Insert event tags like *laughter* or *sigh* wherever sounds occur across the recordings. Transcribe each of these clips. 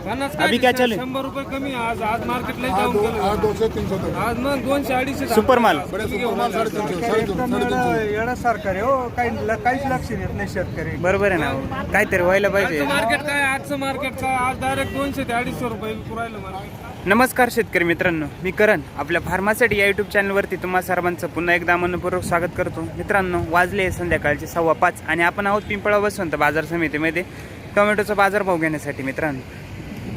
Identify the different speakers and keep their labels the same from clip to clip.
Speaker 1: अभी क्या चालू है?
Speaker 2: शंभर रुपये कमी आज आज मार्केटला
Speaker 3: आज
Speaker 2: जाऊन
Speaker 3: दो
Speaker 2: गेलं
Speaker 3: आज दो से तीन सौ तक
Speaker 2: आज मग दोनशे अडीचशे
Speaker 1: सुपर माल.
Speaker 3: बड़े सुपर माल
Speaker 4: सरकार आहे हो. काही काहीच लक्ष देत नाही शेतकरी.
Speaker 1: बरोबर आहे ना. काहीतरी व्हायला पाहिजे.
Speaker 2: मार्केट काय? आजचं मार्केट काय? आज डायरेक्ट दोनशे ते अडीचशे रुपये पुरायलं मार्केट
Speaker 1: नमस्कार शेतकरी मित्रांनो. मी करण. आपल्या फार्मासाठी या यूट्यूब चॅनलवरती तुम्हा सर्वांचं पुन्हा एकदा मनपूर्वक स्वागत करतो. मित्रांनो वाजले आहे संध्याकाळचे सव्वा पाच आणि आपण आहोत पिंपळा बसवंत बाजार समितीमध्ये. टोमॅटोचा बाजारभाव घेण्यासाठी मित्रांनो.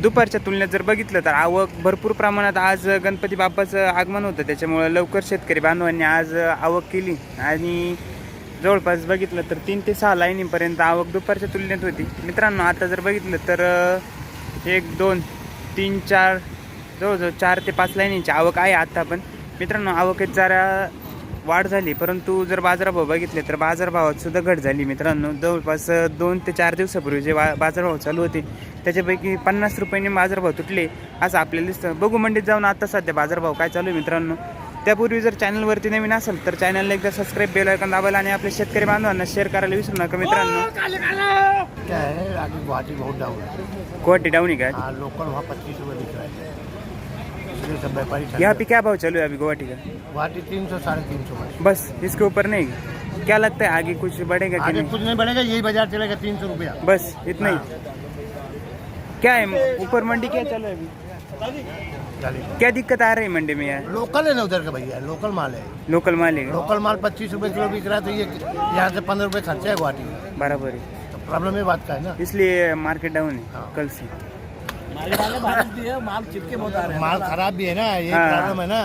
Speaker 1: दुपारच्या तुलनेत जर बघितलं तर आवक भरपूर प्रमाणात आज गणपती बाप्पाचं आगमन होतं. त्याच्यामुळं लवकर शेतकरी बांधवांनी आज आवक केली. आणि जवळपास बघितलं तर तीन ते सहा लाईनीपर्यंत आवक दुपारच्या तुलनेत होती. मित्रांनो आता जर बघितलं तर एक दोन तीन चार जवळजवळ चार ते पाच लाईनीची आवक आहे आता पण. मित्रांनो आवकेत जरा वाढ झाली परंतु जर बाजारभाव बघितले तर बाजारभावात सुद्धा घट झाली मित्रांनो. जवळपास दोन ते चार दिवसापूर्वी जे बा बाजारभाव चालू होते त्याच्यापैकी पन्नास रुपयांनी बाजारभाव तुटले असं आपल्याला दिसतं. बघू मंडीत जाऊन आता सध्या बाजारभाव काय चालू आहे मित्रांनो. त्यापूर्वी जर चॅनलवरती नवीन असेल तर चॅनलला एकदा सबस्क्राईब बेल ऐकून दाबायला आणि आपल्या शेतकरी बांधवांना शेअर करायला विसरू नका मित्रांनो.
Speaker 5: क्या गुवाहाटी
Speaker 1: डाऊन आहे का
Speaker 5: हाँ लोकल पच्चीस रुपये. सब व्यापारी
Speaker 1: यहाँ पे क्या भाव चलो है अभी गुवाहाटी का?
Speaker 5: गुवाहाटी तीन सौ साढ़े तीन सौ
Speaker 1: बस इसके ऊपर नहीं? क्या लगता है आगे कुछ बढ़ेगा
Speaker 5: आगे
Speaker 1: नहीं?
Speaker 5: कुछ नहीं बढ़ेगा यही बाज़ार चलेगा तीन सौ रुपया।
Speaker 1: बस इतना ही। क्या है ऊपर मंडी क्या चालू है अभी? क्या दिक्कत आ रही है मंडी में यार?
Speaker 5: लोकल है ना उधर का भैया लोकल माल है।
Speaker 1: लोकल माल है।
Speaker 5: लोकल माल पच्चीस रुपये किलो बिक रहा है तो ये यहाँ से पंद्रह रुपये खर्चा है गुवाहाटी में।
Speaker 1: बराबर है।
Speaker 5: तो प्रॉब्लम ये बात का है ना।
Speaker 1: इसलिए मार्केट डाउन है
Speaker 5: हाँ।
Speaker 1: कल से।
Speaker 5: माल खराब भी है ना ये
Speaker 1: हाँ।
Speaker 5: प्रॉब्लम है ना।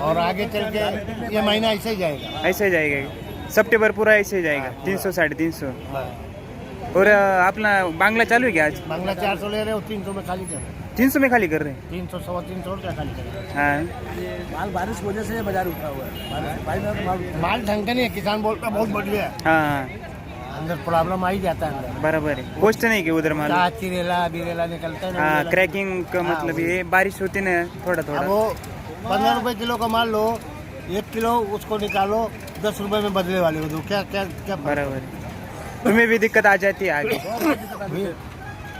Speaker 5: और आगे चल के ये महीना ऐसे ही जाएगा।
Speaker 1: ऐसे ही जाएगा। सितंबर पूरा ऐसे ही जाएगा तीन सौ साढ़े तीन सौ। और अपना बांग्ला चालू है क्या आज?
Speaker 5: बांग्ला चार सौ ले रहे हो तीन सौ में खाली कर रहे
Speaker 1: तीन सौ में खाली कर रहे हैं?
Speaker 5: तीन सौ सवा तीन सौ रुपया खाली कर रहे
Speaker 1: हाँ।
Speaker 5: माल बारिश की वजह से बाज़ार उठा हुआ है। माल ढंग का नहीं है किसान बोलता बहुत बढ़िया है।
Speaker 1: हाँ हाँ।
Speaker 5: अंदर प्रॉब्लम आ ही जाता है अंदर।
Speaker 1: बराबर है। पोस्ट नहीं कि उधर माल
Speaker 5: का चिरेला बिरेला निकलता है
Speaker 1: हाँ। क्रैकिंग का
Speaker 5: हाँ,
Speaker 1: मतलब ये बारिश होती ना थोड़ा
Speaker 5: अब
Speaker 1: थोड़ा
Speaker 5: वो पंद्रह रुपए किलो का माल लो एक किलो उसको निकालो दस रुपए में बदले वाले हो दो क्या क्या क्या
Speaker 1: बराबर। है तुम्हें भी दिक्कत आ जाती है आगे।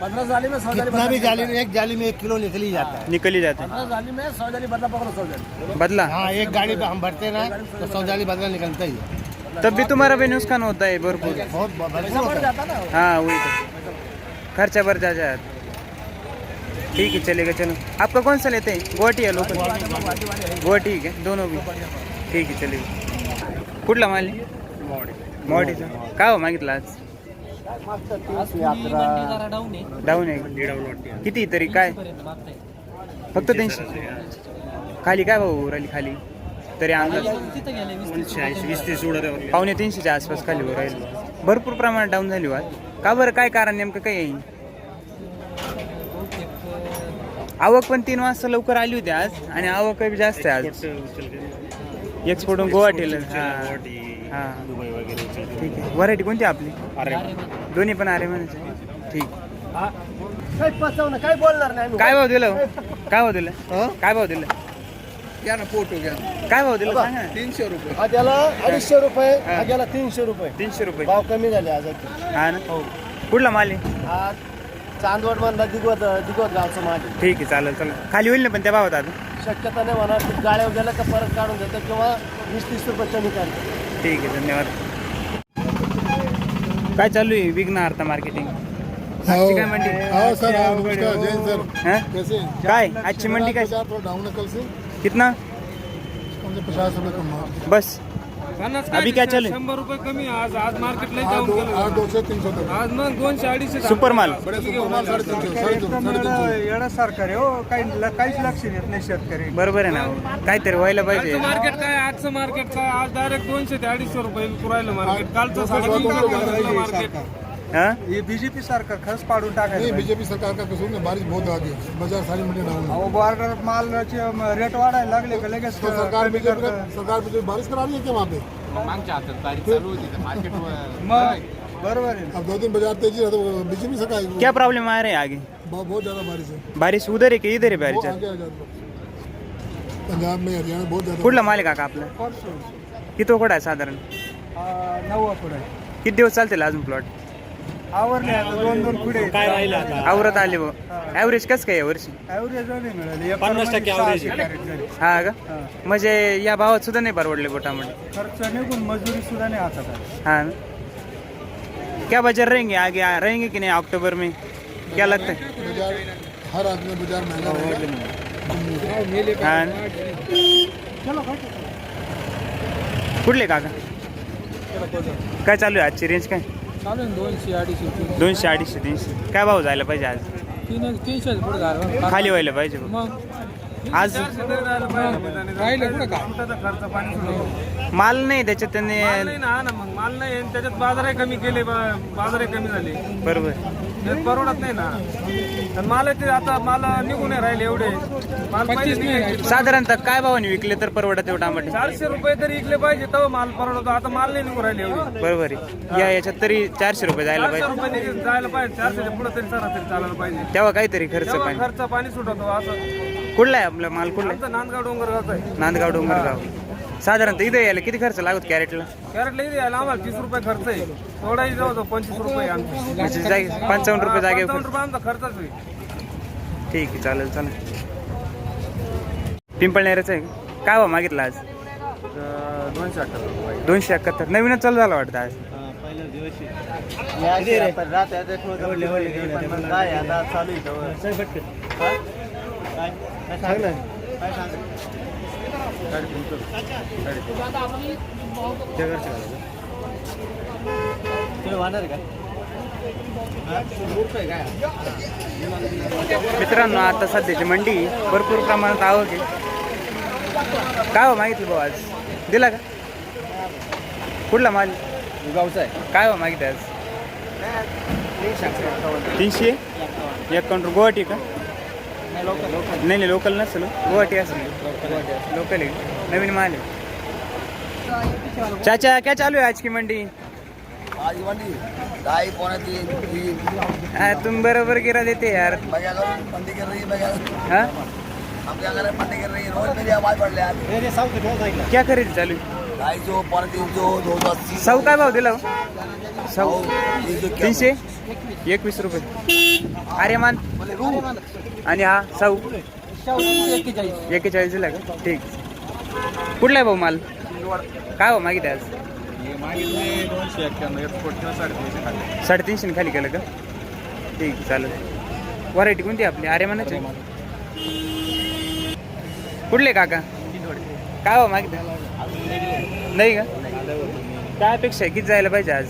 Speaker 5: पंद्रह जाली में सौ कितना भी जाली एक जाली में एक किलो निकल ही जाता है।
Speaker 1: निकल ही जाते हैं।
Speaker 5: पंद्रह जाली में सौ जाली बदला पकड़ो सौ जाली।
Speaker 1: बदला?
Speaker 5: हाँ एक गाड़ी पे हम भरते ना तो सौ जाली बदला निकलता ही है।
Speaker 1: तब भी तुम्हारा भी नुकसान होता है? भरपूर।
Speaker 5: है।
Speaker 1: वही तो। खर्चा बढ़ जा ठीक है चलेगा चलो। आपका कौन सा लेते हैं? गुवाहाटी है लोकल गुवाहाटी है दोनों भी। ठीक आहे चलेगा। कुठला माल? मोवाडीचा काय हो मागितला आज? डाऊन आहे किती तरी? काय? फक्त तीनशे? खाली काय भाऊ राहिली खाली? तरी अंदाज पावणे तीनशेच्या आसपास खाली वर राहील. भरपूर प्रमाणात डाऊन झाली वाद. का बरं? काय कारण? नेमकं काय येईल आवक पण तीन वाजता लवकर आली होती आज आणि आवक जास्त आहे आज. एक्सपोर्ट गुवाहाटीला हा. हा. ठीक आहे. व्हरायटी कोणती आपली? दोन्ही पण आरे म्हणायचे ठीक.
Speaker 5: काय बोलणार नाही
Speaker 1: काय भाव दिलं? हो? *laughs* काय भाव दिलं? काय भाव दिलं?
Speaker 3: क्या ना फोटो क्या
Speaker 1: काय भाव दिलं सांगा ना.
Speaker 3: तीनशे रुपये.
Speaker 5: हा त्याला अडीचशे रुपये हा त्याला तीनशे रुपये.
Speaker 1: तीनशे रुपये.
Speaker 5: भाव कमी झाले आज
Speaker 1: हा ना? कुठला माल आहे?
Speaker 5: हा चांदवड मधला दिगवत दिगवत गावचं माझे
Speaker 1: ठीक आहे चालेल चालेल. खाली होईल ना पण त्या भावात आता
Speaker 5: शक्यता नाही म्हणा ते गाड्या गेल्या का परत काढून देतात किंवा वीस तीस रुपये कमी काढतात
Speaker 1: ठीक आहे धन्यवाद. काय चालू आहे विघ्न अर्थ मार्केटिंग? आजची काय मंडी?
Speaker 3: हाँ सर हाँ, नमस्कार जैन सर
Speaker 1: हाँ?
Speaker 3: कैसे? हैं?
Speaker 1: काय? आजची मंडी काय
Speaker 3: थोड़ा डाउन है कल से
Speaker 1: कितना?
Speaker 3: कम से पचास रुपये कम है
Speaker 1: बस अभी क्या चालू है?
Speaker 2: शंभर रुपये कमी आज आज मार्केटला
Speaker 3: आज
Speaker 2: जाऊन
Speaker 3: दो
Speaker 2: गेलं
Speaker 3: आज दो से तीन सौ तक।
Speaker 2: आज मग दोनशे अडीचशे
Speaker 1: सुपर माल।
Speaker 4: येणं सरकार आहे हो काही काहीच लक्ष देत नाही शेतकरी.
Speaker 1: बरोबर आहे ना काहीतरी व्हायला पाहिजे.
Speaker 2: मार्केट काय? आजचं मार्केट काय? आज डायरेक्ट दोनशे ते अडीचशे रुपये पुरायलं मार्केट कालचं
Speaker 3: दो ये
Speaker 4: बीजेपी सरकार खर्च पाडून
Speaker 3: नहीं
Speaker 4: टाकायचं
Speaker 3: बीजेपी सरकार का कसूर नहीं बारिश बहुत आ गई बाजार सारी मंडी डाउन है
Speaker 4: अहो बॉर्डर मालाचे रेट वाढायला लागले का लगेच
Speaker 3: तो सरकार
Speaker 4: कमी
Speaker 3: बीजेपी
Speaker 4: करतं.
Speaker 3: सरकार बीजेपी बारिश करा रही है क्या वहाँ पे
Speaker 4: मग? बरोबर आहे.
Speaker 3: अब दो दिन बाजार तेजी है तो बीजेपी सरकार
Speaker 1: क्या प्रॉब्लम आ रहे हैं आगे?
Speaker 3: बहुत बहुत ज्यादा बारिश है
Speaker 1: बारिश उधर आहे की इधर आहे
Speaker 3: वो
Speaker 1: बारिश
Speaker 3: आगे आ जाता पंजाब में हरियाणा बहुत ज्यादा
Speaker 1: कुठला माल आहे. काका आपला?
Speaker 4: परसों.
Speaker 1: किती कोड आहे साधारण?
Speaker 4: नववा पुढे
Speaker 1: किती दिवस चालतील अजून प्लॉट
Speaker 4: आवरले आता दोन दोन पुढे. काय राहिलं आता?
Speaker 1: आवरत आले ॲव्हरेज कसं काय यावर्षी
Speaker 4: ॲव्हरेज नाही मिळाली पन्नास टक्के ॲव्हरेज
Speaker 1: हा का? म्हणजे या भावात सुद्धा नाही परवडले बोटामध्ये.
Speaker 4: खर्च निघून मजुरी सुद्धा नाही हातात आली.
Speaker 1: हाँ ना? क्या बाजार रहेंगे आगे? आ- रहेंगे कि नहीं अक्टूबर में? क्या लगता है?
Speaker 3: बाजार हर आदमी बाजार महंगा रहेगा।
Speaker 1: हाँ? कुठले काका? काय चालू आहे आजची रेंज काय?
Speaker 2: चालू आहे दोनशे अडीचशे
Speaker 1: दोनशे अडीचशे तीनशे. काय भाव जायला पाहिजे आज?
Speaker 2: तीन तीनशे पुढे झालं.
Speaker 1: खाली व्हायला पाहिजे.
Speaker 2: मग
Speaker 1: आज
Speaker 2: राहिले कुठं का
Speaker 4: खर्च पाणी
Speaker 1: माल नाही त्याच्यात त्यांनी
Speaker 2: माल नाही ना हा ना मग माल नाही आणि त्याच्यात बाजारही कमी केले बा- बाजारही कमी झाले.
Speaker 1: बरोबर.
Speaker 2: त्यात परवडत नाही ना. आणि माल ते आता माल निघून नाही राहिले एवढे. माल पहिले निघायचे.
Speaker 1: साधारणतः काय भावाने विकले तर परवडत एवढा टमाटे
Speaker 2: चारशे रुपये तरी इकले पाहिजे तेव्हा माल परवडतो. आता माल नाही निघून राहिले एवढे.
Speaker 1: बरोबर आहे. या याच्यात तरी चारशे रुपये जायला
Speaker 2: चारशे
Speaker 1: पाहिजे.
Speaker 2: रुपये जायला पाहिजे. चारशेच्या पुढे तरी सरासरी चालायला पाहिजे.
Speaker 1: तेव्हा काहीतरी खर्च
Speaker 2: तेव्हा खर्च पाणी सुटतो असं.
Speaker 1: कुठला आहे आपला माल? कुठला आहे?
Speaker 2: आमचं नांदगाव डोंगर आहे.
Speaker 1: नांदगाव डोंगरगाव साधारणतः इथे यायला किती खर्च लागत कॅरेटला?
Speaker 2: कॅरेटला इथे यायला आम्हाला तीस रुपये खर्च आहे. थोडाही जवळ पंचवीस रुपये आमचे.
Speaker 1: म्हणजे जागे पंचावन्न रुपये जागे
Speaker 2: पंचावन्न रुपये आमचा खर्चच आहे.
Speaker 1: ठीक आहे चालेल चालेल. पिंपळनेरच आहे. का? काय भाव मागितला आज?
Speaker 2: दोनशे अठ्ठावीस
Speaker 1: दोनशे एकाहत्तर. नवीनच चालू झाला वाटतं आज? मित्रांनो आता सध्याची मंडी भरपूर प्रमाणात आवक आहे. काय हो मागितलं भाऊ आज? दिला का? कुठला माल?
Speaker 2: गावचा आहे
Speaker 1: काय हो मागितलं आज? तीनशे? एक काउंटर गुवाहाटी का? नाही नाही लोकल नसेल गुवाहाटी असेल लोकल आहे. नवीन माल आहे. चाचा क्या चालू है आज की मंडी? तुम बरोबर गिरा देते यार.
Speaker 6: मैं क्या करूँ मंडी कर रही है? मैं क्या
Speaker 1: हाँ
Speaker 6: हम क्या करें मंडी कर रही है रोज मेरी आवाज बढ़ रही है
Speaker 1: क्या खरेदी चालू आहे?
Speaker 6: सौ अस्सी
Speaker 1: काय भाव दिला हो? सौ
Speaker 6: सौ तीन सौ
Speaker 1: तीनशे? एकवीस रुपये. अरे मान आणि हा सौ एक्केचाळीस दिला का? ठीक. कुठला आहे भाऊ माल? काय भाऊ मागितलं आज?
Speaker 2: दोनशे एक्क्याण्णव एक्सपोर्ट किंवा साडेतीनशे खाली
Speaker 1: साडेतीनशे खाली केलं का? ठीक आहे, चालेल. व्हरायटी कोणती आपली? अरे म्हणायची कुठले काका? काय भाऊ मागितलं नाही का? काय अपेक्षा आहे? किती जायला पाहिजे आज?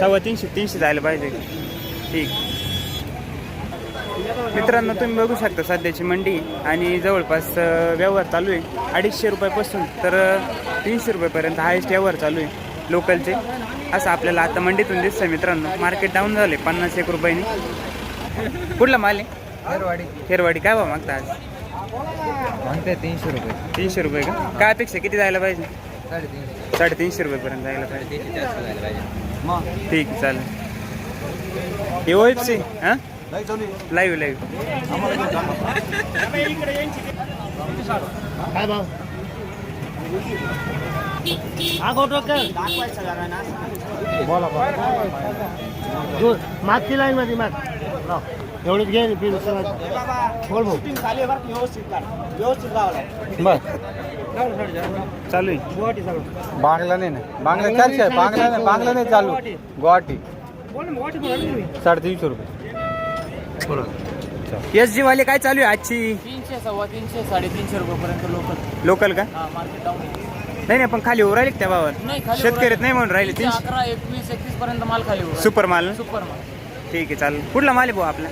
Speaker 1: सव्वा तीनशे तीनशे जायला पाहिजे. ठीक. मित्रांनो तुम्ही बघू शकता सध्याची मंडी आणि जवळपास व्यवहार चालू आहे. अडीचशे रुपयापासून तर तीनशे रुपयापर्यंत हायेस्ट व्यवहार चालू आहे लोकलचे. असं आपल्याला आता मंडीतून दिसतंय मित्रांनो. मार्केट डाऊन झाले पन्नास एक रुपयांनी. कुठला माल आहे?
Speaker 4: हेरवाडी
Speaker 1: खेरवाडी. काय भाव मागता आज?
Speaker 4: तीनशे रुपये.
Speaker 1: तीनशे रुपये का? काय अपेक्षा? किती जायला पाहिजे?
Speaker 4: साडेतीनशे.
Speaker 1: साडेतीनशे रुपयेपर्यंत जायला पाहिजे.
Speaker 4: तीनशे जास्त झाले पाहिजे. मग?
Speaker 1: ठीक आहे चालेल. हे ओएफ सी हां? लाईव्ह लाईव्ह
Speaker 5: काय भाव? हा बोला बोला. मागची लाईन मध्ये माग. एवढीच घे पिन बोल भाऊ.
Speaker 1: चालू आहे.
Speaker 4: बांगला नाही ना बांगला चारशे आहे. बांगला नाही बांगला नाही चालू. गुवाहाटी. साडेतीनशे रुपये.
Speaker 1: एस जी वाले काय चालू आहे आजची?
Speaker 7: तीनशे सव्वा तीनशे साडेतीनशे रुपयापर्यंत लोकल
Speaker 1: लोकल का?
Speaker 7: हा मार्केट डाऊन आहे.
Speaker 1: नाही नाही पण खाली उभं राहिले का त्या भावात
Speaker 7: नाही खाली
Speaker 1: नाही म्हणून राहिले.
Speaker 7: तीनशे अकरा एकवीस एकवीस पर्यंत माल खाली.
Speaker 1: सुपर माल? ना?
Speaker 7: सुपर माल.
Speaker 1: ठीक आहे चालेल. कुठला माल आहे भाऊ आपला?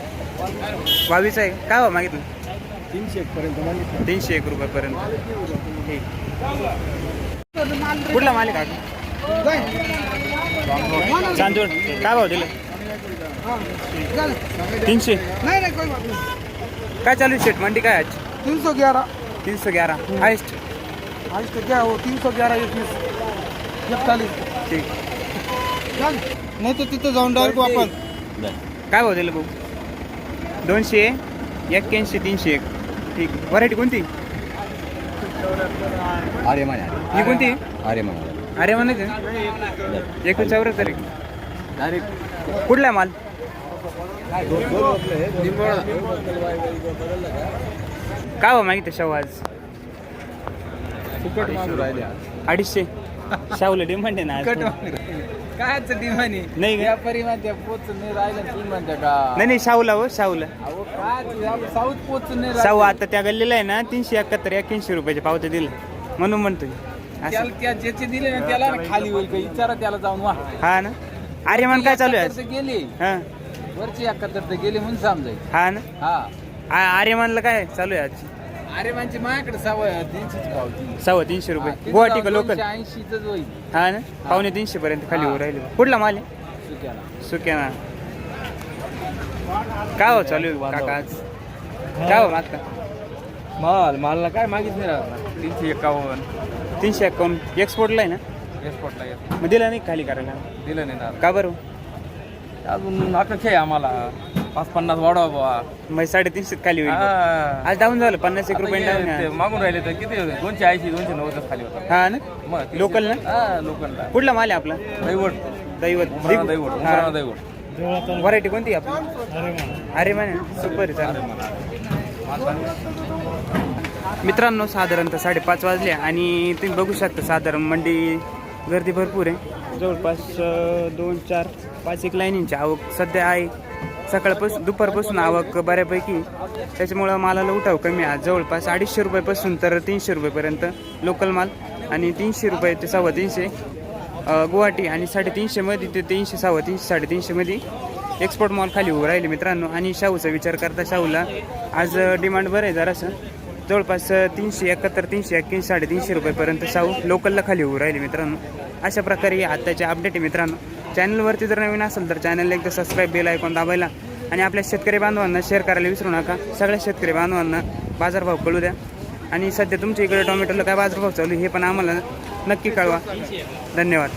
Speaker 1: बावीस आहे. काय भाव मागितलं?
Speaker 4: तीनशे एक पर्यंत
Speaker 1: तीनशे एक रुपयापर्यंत. ठीक कुठला माल आहे चांदूर काय भाव दिलं? तीनशे.
Speaker 4: नाही नाही
Speaker 1: काय चालू आहे शेट? मंडी काय आज?
Speaker 4: तीन सौ ग्यारह
Speaker 1: तीन सौ ग्यारह हायस्ट.
Speaker 4: घ्या क्या हो तीन सौ ग्यारह एकवीस इकतालीस
Speaker 1: ठीक.
Speaker 4: नाही तर तिथं जाऊन डायरेक्ट आपण
Speaker 1: काय भाव दिलं भाऊ? दोनशे एक्क्याऐंशी तीनशे एक. ठीक. व्हरायटी कोणती?
Speaker 6: अरे मैं
Speaker 1: ही कोणती?
Speaker 6: अरे मैं
Speaker 1: अरे म्हणायचं एकूण चौऱ्याहत्तर
Speaker 7: डायरेक्ट
Speaker 1: कुठला माल? काय हो मागितलं शाहू आज? अडीचशे. शाहूला डिमांड आहे ना.
Speaker 4: कायच डिमानी
Speaker 1: नाही का?
Speaker 4: व्यापारी म्हणते पोचून नाही राहिलं तुम्ही म्हणते का?
Speaker 1: नाही नाही शाहूला हो शाहूला.
Speaker 4: अहो काय ते आपलं साऊथ पोचून नाही
Speaker 1: शाहू
Speaker 4: राहिलं.
Speaker 1: आता त्या गल्लीला आहे ना तीनशे एकाहत्तर एक्याऐंशी रुपयाचे पावते दिले. म्हणून म्हणतोय. असं.
Speaker 4: त्याला त्या ज्याचे दिले ना त्याला ना खाली होईल का? विचारा त्याला जाऊन वा.
Speaker 1: हा ना. आर्यमान काय चालू आहे? आज?
Speaker 4: गेले.
Speaker 1: हा.
Speaker 4: वरचे एकाहत्तर तर गेले म्हणून समजायचं.
Speaker 1: हा ना.
Speaker 4: हा.
Speaker 1: आ- आर्यमानला काय चालू आहे आज
Speaker 4: अरे म्हणजे माझ्याकडे सवय तीनशेच पावती
Speaker 1: सव्वा तीनशे रुपये. गुवाहाटी का लोकल
Speaker 4: ऐंशीच होईल.
Speaker 1: हा ना? पावणे तीनशे पर्यंत खाली होऊ राहिले. कुठला माल आहे?
Speaker 4: सुक्याला.
Speaker 1: सुक्या ना काय हो चालू आहे काका आज? काय हो मागता?
Speaker 4: माल मालला काय मागित नाही राहणार तीनशे एकावन्न.
Speaker 1: तीनशे अकाउंट एक्सपोर्टला आहे ना?
Speaker 4: एक्सपोर्टला येत.
Speaker 1: मग दिला नाही खाली करायला?
Speaker 4: दिलं नाही ना.
Speaker 1: का बरं?
Speaker 4: अजून अपेक्षा आहे आम्हाला. पाच पन्नास वाढवा बुवा.
Speaker 1: मग साडेतीनशे खाली होईल
Speaker 4: हा.
Speaker 1: आज डाऊन झालं पन्नास एक
Speaker 4: आता
Speaker 1: रुपये
Speaker 4: हे
Speaker 1: डाऊन
Speaker 4: ते मागून राहिले तर किती होते दोनशे ऐंशी दोनशे नव्वद खाली होता
Speaker 1: हा ना?
Speaker 4: मग
Speaker 1: लोकल ना?
Speaker 4: हा लोकलला
Speaker 1: कुठला माल आहे आपला?
Speaker 4: दैवट
Speaker 1: दैवत.
Speaker 4: उमराणा दैवट उमराणा दैवट
Speaker 1: व्हरायटी कोणती आहे आपली? अरे माने सुपर आहे चालेल मित्रांनो साधारणतः साडेपाच वाजले आणि तुम्ही बघू शकता साधारण मंडी गर्दी भरपूर आहे. जवळपास अं, दोन चार पाच एक लाईनींची आवक सध्या आहे. सकाळपासून दुपारपासून आवक बऱ्यापैकी. त्याच्यामुळं मालाला उठाव कमी आहे. जवळपास अडीचशे रुपयापासून तर तीनशे रुपयेपर्यंत लोकल माल आणि तीनशे रुपये ते सव्वा तीनशे गुवाहाटी आणि साडेतीनशेमध्ये ते तीनशे सव्वा तीनशे साडेतीनशेमध्ये एक्सपोर्ट मॉल खाली उभं राहिले मित्रांनो. आणि शाहूचा विचार करता शाहूला आज डिमांड बरं आहे जरासं. जवळपास तीनशे एकाहत्तर तीनशे एक्क्याऐंशी साडेतीनशे रुपयेपर्यंत शाहू लोकलला खाली होऊ राहिले मित्रांनो. अशा प्रकारे आत्ताचे अपडेट आहे मित्रांनो. चॅनलवरती जर नवीन असेल तर चॅनलला एकदा सबस्क्राईब बेल ऐकून दाबायला आणि आपल्या शेतकरी बांधवांना शेअर करायला विसरू नका. सगळ्या शेतकरी बांधवांना बाजारभाव कळू द्या. आणि सध्या तुमच्या इकडे टोमॅटोला काय बाजारभाव चालू हे पण आम्हाला नक्की कळवा. धन्यवाद.